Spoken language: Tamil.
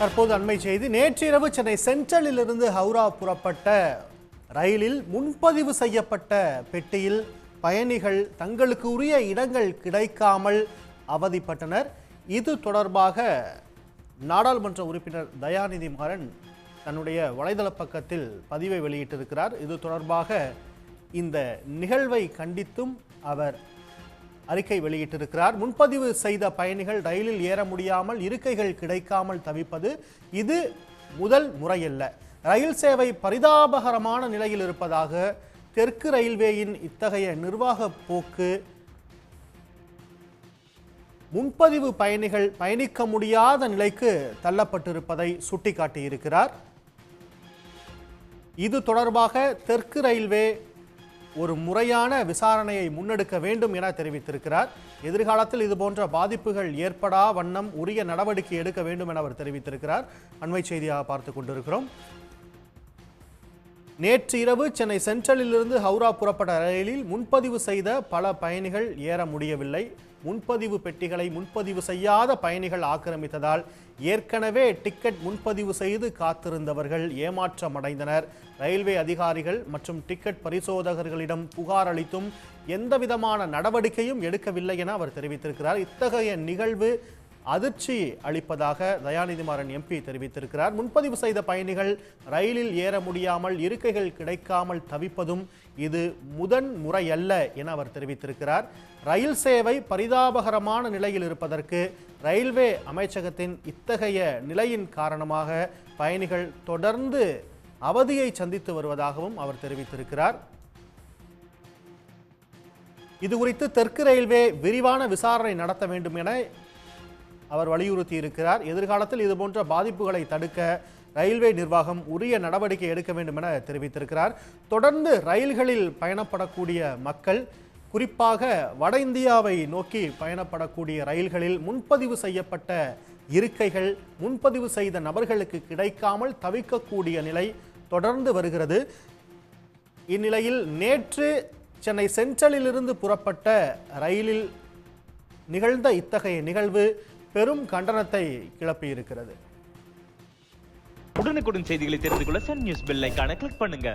தற்போது அண்மை செய்தி. நேற்றிரவு சென்னை சென்ட்ரலிலிருந்து ஹவுரா புறப்பட்ட ரயிலில் முன்பதிவு செய்யப்பட்ட பெட்டியில் பயணிகள் தங்களுக்கு உரிய இடங்கள் கிடைக்காமல் அவதிப்பட்டனர். இது தொடர்பாக நாடாளுமன்ற உறுப்பினர் தயாநிதி மாறன் தன்னுடைய வலைதள பக்கத்தில் பதிவை வெளியிட்டிருக்கிறார். இது தொடர்பாக இந்த நிகழ்வை கண்டித்தும் அவர் அறிக்கை வெளியிட்டிருக்கிறார். முன்பதிவு செய்த பயணிகள் ரயிலில் ஏற முடியாமல் இருக்கைகள் கிடைக்காமல் தவிப்பது இது முதல் முறையல்ல. ரயில் சேவை பரிதாபகரமான நிலையில் இருப்பதாக தெற்கு ரயில்வேயின் இத்தகைய நிர்வாக போக்கு முன்பதிவு பயணிகள் பயணிக்க முடியாத நிலைக்கு தள்ளப்பட்டிருப்பதை சுட்டிக்காட்டியிருக்கிறார். இது தொடர்பாக தெற்கு ரயில்வே ஒரு முறையான விசாரணையை முன்னெடுக்க வேண்டும் என தெரிவித்திருக்கிறார். எதிர்காலத்தில் இது போன்ற பாதிப்புகள் ஏற்படா வண்ணம் உரிய நடவடிக்கை எடுக்க வேண்டும் என அவர் தெரிவித்திருக்கிறார். அண்மை செய்தியாக பார்த்து கொண்டிருக்கிறோம். நேற்று இரவு சென்னை சென்ட்ரலிலிருந்து ஹவுரா புறப்பட்ட ரயிலில் முன்பதிவு செய்த பல பயணிகள் ஏற முடியவில்லை. முன்பதிவு பெட்டிகளை முன்பதிவு செய்யாத பயணிகள் ஆக்கிரமித்ததால் ஏற்கனவே டிக்கெட் முன்பதிவு செய்து காத்திருந்தவர்கள் ஏமாற்றமடைந்தனர். ரயில்வே அதிகாரிகள் மற்றும் டிக்கெட் பரிசோதகர்களிடம் புகார் அளித்தும் எந்தவிதமான நடவடிக்கையும் எடுக்கவில்லை என அவர் தெரிவித்திருக்கிறார். இத்தகைய நிகழ்வு அதிர்ச்சி அளிப்பதாக தயாநிதி மாறன் எம்பி தெரிவித்திருக்கிறார். முன்பதிவு செய்த பயணிகள் ரயிலில் ஏற முடியாமல் இருக்கைகள் கிடைக்காமல் தவிப்பதும் இது முதன் முறையல்ல என அவர் தெரிவித்திருக்கிறார். ரயில் சேவை பரிதாபகரமான நிலையில் இருப்பதற்கு ரயில்வே அமைச்சகத்தின் இத்தகைய நிலையின் காரணமாக பயணிகள் தொடர்ந்து அவதியை சந்தித்து வருவதாகவும் அவர் தெரிவித்திருக்கிறார். இது குறித்து தெற்கு ரயில்வே விரிவான விசாரணை நடத்த வேண்டும் என அவர் வலியுறுத்தி இருக்கிறார் எதிர்காலத்தில் இதுபோன்ற பாதிப்புகளை தடுக்க ரயில்வே நிர்வாகம் உரிய நடவடிக்கை எடுக்க வேண்டும் என தெரிவித்திருக்கிறார். தொடர்ந்து ரயில்களில் பயணப்படக்கூடிய மக்கள் குறிப்பாக வட இந்தியாவை நோக்கி பயணப்படக்கூடிய ரயில்களில் முன்பதிவு செய்யப்பட்ட இருக்கைகள் முன்பதிவு செய்த நபர்களுக்கு கிடைக்காமல் தவிக்கக்கூடிய நிலை தொடர்ந்து வருகிறது. இந்நிலையில் நேற்று சென்னை சென்ட்ரலிலிருந்து புறப்பட்ட ரயிலில் நிகழ்ந்த இத்தகைய நிகழ்வு பெரும் கண்டனத்தை கிளப்பியிருக்கிறது. உடனுக்குடன் செய்திகளை தெரிந்து கொள்ள சன் நியூஸ் பெல் கிளிக் பண்ணுங்க.